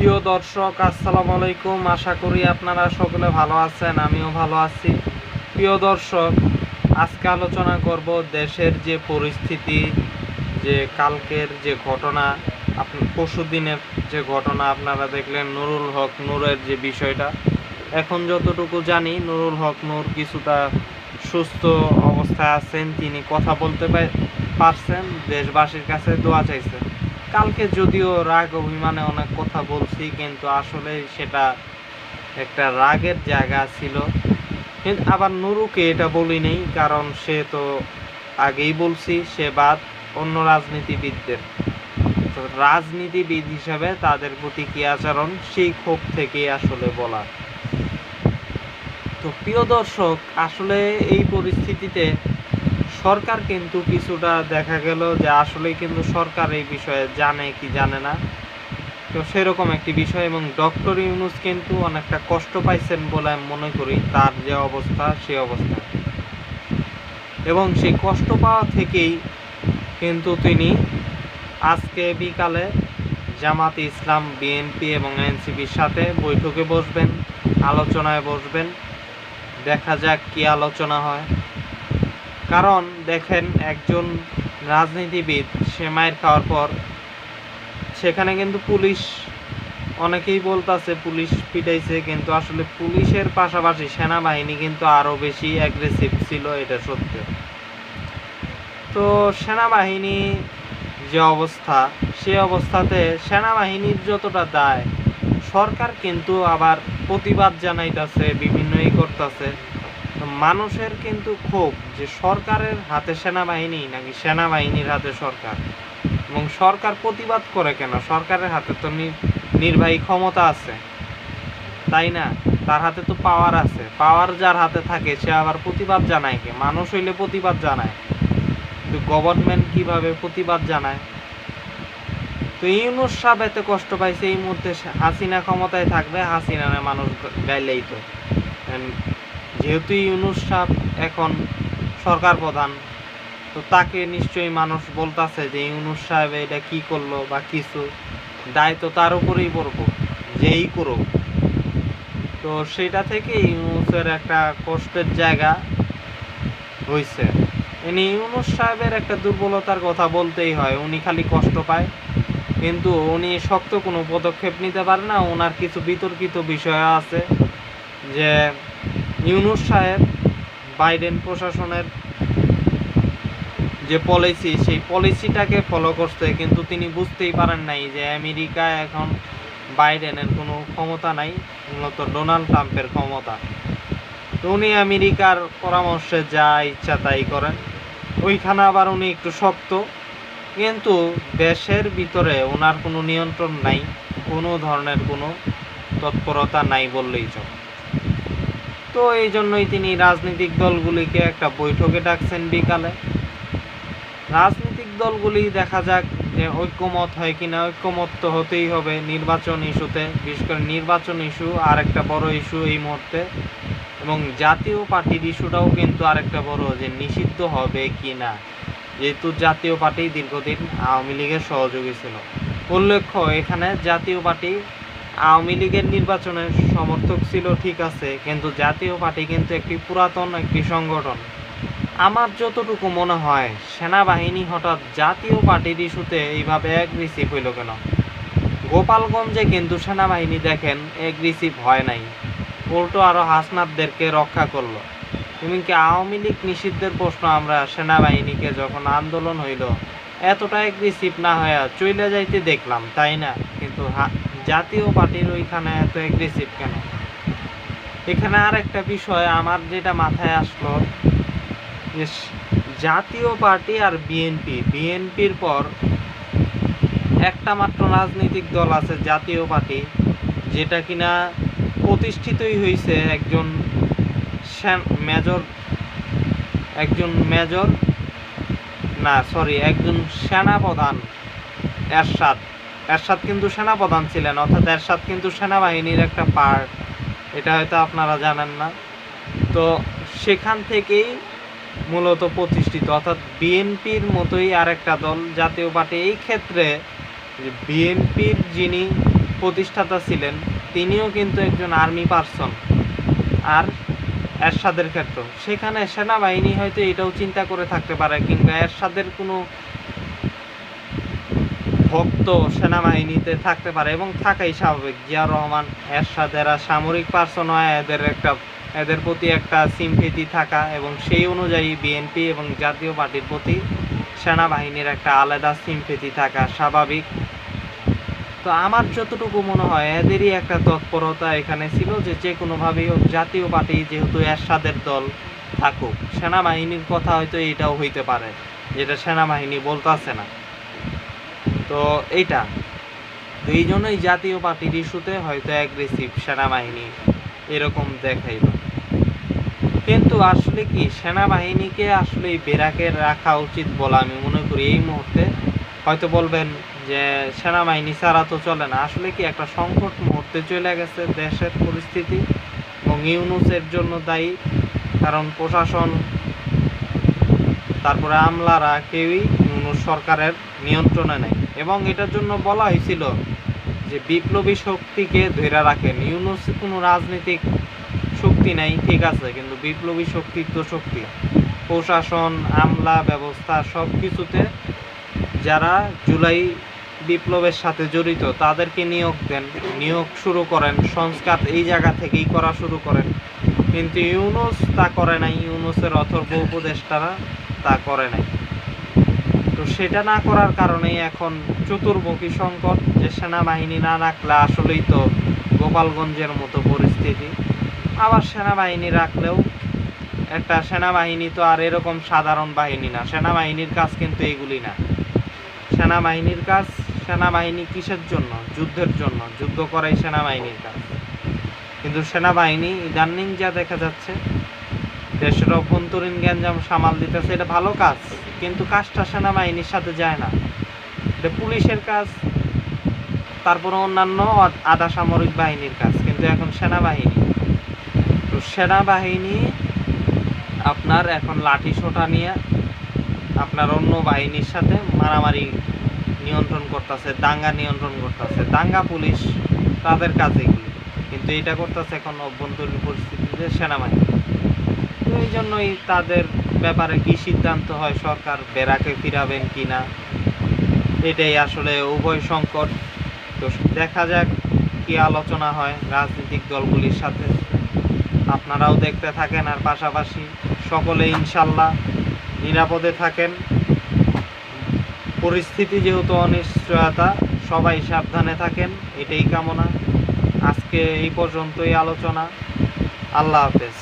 প্রিয় দর্শক, আসসালামু আলাইকুম। আশা করি আপনারা সকলে ভালো আছেন, আমিও ভালো আছি। প্রিয় দর্শক, আজকে আলোচনা করব দেশের যে পরিস্থিতি, যে কালকের যে ঘটনা পরশু দিনের যে ঘটনা আপনারা দেখলেন, নুরুল হক নূরের যে বিষয়টা। এখন যতটুকু জানি, নুরুল হক নূর কিছুটা সুস্থ অবস্থায় আছেন, তিনি কথা বলতে পারছেন, দেশবাসীর কাছে দোয়া চাইছেন। কালকে যদিও রাগ অভিমানে অনেক কথা বলছি, কিন্তু আসলে সেটা একটা রাগের জায়গা ছিল। কিন্তু আবার নুরুকে এটা বলি কারণ সে তো আগেই বলছি, সে বাদ অন্য রাজনীতিবিদদের। তো রাজনীতিবিদ হিসাবে তাদের প্রতি কি আচরণ, সেই ক্ষোভ থেকেই আসলে বলা। তো প্রিয় দর্শক, আসলে এই পরিস্থিতিতে সরকার কিন্তু কিছুটা দেখা গেল যে আসলেই কিন্তু সরকার এই বিষয়ে জানে কি জানে না। তো সেরকম একটি বিষয় এবং ডক্টর ইউনুস কিন্তু অনেকটা কষ্ট পাইছেন বলে আমি মনে করি, তার যে অবস্থা, সে অবস্থা। এবং সেই কষ্ট পাওয়া থেকেই কিন্তু তিনি আজকে বিকালে জামাত ইসলাম, বিএনপি এবং এনসিপির সাথে বৈঠকে বসবেন, আলোচনায় বসবেন। দেখা যাক কি আলোচনা হয়। কারণ দেখেন একজন রাজনীতিবিদ, সে মায়ের খাওয়ার পর সেখানে কিন্তু পুলিশ, অনেকেই বলতাছে পুলিশ পিটাইছে, কিন্তু আসলে পুলিশের পাশাপাশি সেনাবাহিনী কিন্তু আরও বেশি অ্যাগ্রেসিভ ছিল, এটা সত্য। তো সেনাবাহিনী যে অবস্থা, সে অবস্থাতে সেনাবাহিনীর যতটা দায়, সরকার কিন্তু আবার প্রতিবাদ জানাইতাছে বিভিন্নই করতেছে। মানুষের কিন্তু ক্ষোভ যে সরকারের হাতে সেনাবাহিনী নাকি সেনাবাহিনীর হাতে সরকার? এবং সরকার প্রতিবাদ করে কেন? সরকারের হাতে তো নির্বাহী ক্ষমতা আছে। তাই না? তার হাতে তো পাওয়ার আছে। পাওয়ার যার হাতে থাকে, সে আবার প্রতিবাদ জানায় কে? মানুষ হইলে প্রতিবাদ জানায়। কিন্তু গভর্নমেন্ট কীভাবে প্রতিবাদ জানায়? তো ইউনুস সাহেব এত কষ্ট পাইছে এই মুহূর্তে, হাসিনা ক্ষমতায় থাকবে, হাসিনারে মানুষ গাইলেই তো। যেহেতু ইউনুস সাহেব এখন সরকার প্রধান, তো তাকে নিশ্চয়ই মানুষ বলতাছে যে ইউনুস সাহেব এটা কি করল বা কিছু। দায় তো তার উপরেই পড়ব, যেই করুক। তো সেটা থেকে ইউনুসের একটা কষ্টের জায়গা হয়েছে ইনি ইউনুস সাহেবের একটা দুর্বলতার কথা বলতেই হয়, উনি খালি কষ্ট পায়। কিন্তু উনি শক্ত কোনো পদক্ষেপ নিতে পারে না ওনার কিছু বিতর্কিত বিষয় আছে যে ইউনুস সাহেব, বাইডেন প্রশাসনের যে পলিসি সেই পলিসিটাকে ফলো করছে, কিন্তু তিনি বুঝতেই পারেন নাই যে আমেরিকা এখন বাইডেনের কোনো ক্ষমতা নাই, মূলত ডোনাল্ড ট্রাম্পের ক্ষমতা। উনি আমেরিকার পরামর্শে যা ইচ্ছা তাই করেন। ওইখানে আবার উনি একটু শক্ত, কিন্তু দেশের ভিতরে ওনার কোনো নিয়ন্ত্রণ নাই, কোনো ধরনের কোনো তৎপরতা নাই বললেই চলে। তো এই জন্যই তিনি রাজনৈতিক দলগুলিকে একটা বৈঠকে ডাকছেন বিকালে। রাজনৈতিক দলগুলি দেখা যাক যে ঐক্যমত হয় কিনা। ঐক্যমত তো হতেই হবে নির্বাচন ইস্যুতে, বিশেষ করে নির্বাচন ইস্যু আর একটা বড় ইস্যু এই মুহূর্তে। এবং জাতীয় পার্টির ইস্যুটাও কিন্তু আরেকটা বড় যে নিষিদ্ধ হবে কি না যেহেতু জাতীয় পার্টি দীর্ঘদিন আওয়ামী লীগের সহযোগী ছিল। উল্লেখ্য, এখানে জাতীয় পার্টি আওয়ামী লীগের নির্বাচনের সমর্থক ছিল, ঠিক আছে, কিন্তু জাতীয় পার্টি কিন্তু একটি পুরাতন একটি সংগঠন। আমার যতটুকু মনে হয়, সেনাবাহিনী হঠাৎ জাতীয় পার্টির ইস্যুতে এইভাবে অ্যাগ্রেসিভ হইল কেন? গোপালগঞ্জে কিন্তু সেনাবাহিনী দেখেন অ্যাগ্রেসিভ হয় নাই। উল্টো আরও হাসনাতদেরকে রক্ষা করল। এমনকি আওয়ামী লীগ নিষিদ্ধের প্রশ্ন আমরা সেনাবাহিনীকে যখন আন্দোলন হইল, এতটা অ্যাগ্রেসিভ না হয়ে চলে যাইতে দেখলাম, তাই না? কিন্তু জাতীয় পার্টির ওইখানে এত অ্যাগ্রেসিভ কেন? এখানে আর একটা বিষয়, আমার যেটা মাথায় আসলো যে জাতীয় পার্টি আর বিএনপি বিএনপির পর একটা মাত্র রাজনৈতিক দল আছে জাতীয় পার্টি, যেটা কিনা প্রতিষ্ঠিতই হয়েছে একজন মেজর একজন মেজর, না সরি একজন সেনাপ্রধান এরশাদ। এরশাদ কিন্তু সেনাপ্রধান ছিলেন, অর্থাৎ এরশাদ কিন্তু সেনাবাহিনীর একটা পার্ট এটা হয়তো আপনারা জানেন না। তো সেখান থেকেই মূলত প্রতিষ্ঠিত, অর্থাৎ বিএনপির মতোই আরেকটা দল, জাতীয় পার্টি। এই ক্ষেত্রে বিএনপির যিনি প্রতিষ্ঠাতা ছিলেন, তিনিও কিন্তু একজন আর্মি পার্সন আর এরশাদের ক্ষেত্র সেখানে সেনাবাহিনী হয়তো এটাও চিন্তা করে থাকতে পারে, কিংবা এরশাদের কোনো ভক্ত সেনাবাহিনীতে থাকতে পারে এবং থাকাই স্বাভাবিক। জিয়াউর রহমান, এরশাদ, এরা সামরিক পার্সন হয় এদের একটা, এদের প্রতি একটা সিম্পেথি থাকা এবং সেই অনুযায়ী বিএনপি এবং জাতীয় পার্টির প্রতি সেনাবাহিনীর একটা আলাদা সিম্পেথি থাকা স্বাভাবিক। তো আমার যতটুকু মনে হয়, এদেরই একটা তৎপরতা এখানে ছিল যে যে কোনোভাবেই হোক, জাতীয় পার্টি যেহেতু এরশাদের দল থাকুক, সেনাবাহিনীর কথা হয়তো এটাও হইতে পারে, যেটা সেনাবাহিনী বলতেছে না। তো এইটা। দুইজনই জাতীয় পার্টির ইস্যুতে হয়তো অ্যাগ্রেসিভ সেনাবাহিনী, এরকম দেখাইল। কিন্তু আসলে কি, সেনাবাহিনীকে আসলে এই বেরাকে রাখা উচিত বলে আমি মনে করি এই মুহূর্তে। হয়তো বলবেন যে সেনাবাহিনী ছাড়া তো চলে না। আসলে কি একটা সংকট মুহূর্তে চলে গেছে দেশের পরিস্থিতি এবং ইউনুসের জন্য দায়ী। কারণ প্রশাসন, তারপরে আমলারা কেউই ইউনুস সরকারের নিয়ন্ত্রণে নেই। এবং এটার জন্য বলা হয়েছিল যে বিপ্লবী শক্তিকে ধরে রাখেন। ইউনুস কোনো রাজনৈতিক শক্তি নাই, ঠিক আছে, কিন্তু বিপ্লবী শক্তি তো শক্তি। প্রশাসন, আমলা ব্যবস্থা সব কিছুতে যারা জুলাই বিপ্লবের সাথে জড়িত, তাদেরকে নিয়োগ দেন, নিয়োগ শুরু করেন, সংস্কার এই জায়গা থেকেই করা শুরু করেন। কিন্তু ইউনুস তা করে নাই, ইউনুসের অথর্ব উপদেষ্টারা তা করে নাই। তো সেটা না করার কারণেই এখন চতুর্মুখী সংকট, যে সেনাবাহিনী না রাখলে আসলেই তো গোপালগঞ্জের মতো পরিস্থিতি। আবার সেনাবাহিনী রাখলেও একটা সেনাবাহিনী তো আর এরকম সাধারণ বাহিনী না। সেনাবাহিনীর কাজ কিন্তু এগুলি না। সেনাবাহিনীর কাজ সেনাবাহিনী কিসের জন্য? যুদ্ধের জন্য। যুদ্ধ করাই সেনাবাহিনীর কাজ। কিন্তু সেনাবাহিনী ইদানিং যা দেখা যাচ্ছে দেশের অভ্যন্তরীণ গ্যাঞ্জাম সামাল দিতেছে, এটা ভালো কাজ, কিন্তু কাজটা সেনাবাহিনীর সাথে যায় না। এটা পুলিশের কাজ, তারপরে অন্যান্য আধা সামরিক বাহিনীর কাজ, কিন্তু এখন সেনাবাহিনী। তো সেনাবাহিনী আপনার এখন লাঠি সোটা নিয়ে আপনার অন্য বাহিনীর সাথে মারামারি নিয়ন্ত্রণ করতেছে, দাঙ্গা নিয়ন্ত্রণ করতেছে। দাঙ্গা পুলিশ তাদের কাজ এগুলি কিন্তু এটা করতেছে এখন অভ্যন্তরীণ পরিস্থিতিতে সেনাবাহিনী। এই জন্যই তাদের ব্যাপারে কি সিদ্ধান্ত হয়? সরকার বেরাকে ফিরাবেন কি না এটাই আসলে উভয় সংকট। তো দেখা যাক কি আলোচনা হয় রাজনৈতিক দলগুলির সাথে। আপনারাও দেখতে থাকেন আর পাশাপাশি সকলে ইনশাল্লাহ নিরাপদে থাকেন। পরিস্থিতি যেহেতু অনিশ্চয়তা, সবাই সাবধানে থাকেন, এটাই কামনা। আজকে এই পর্যন্তই আলোচনা। আল্লাহ হাফেজ।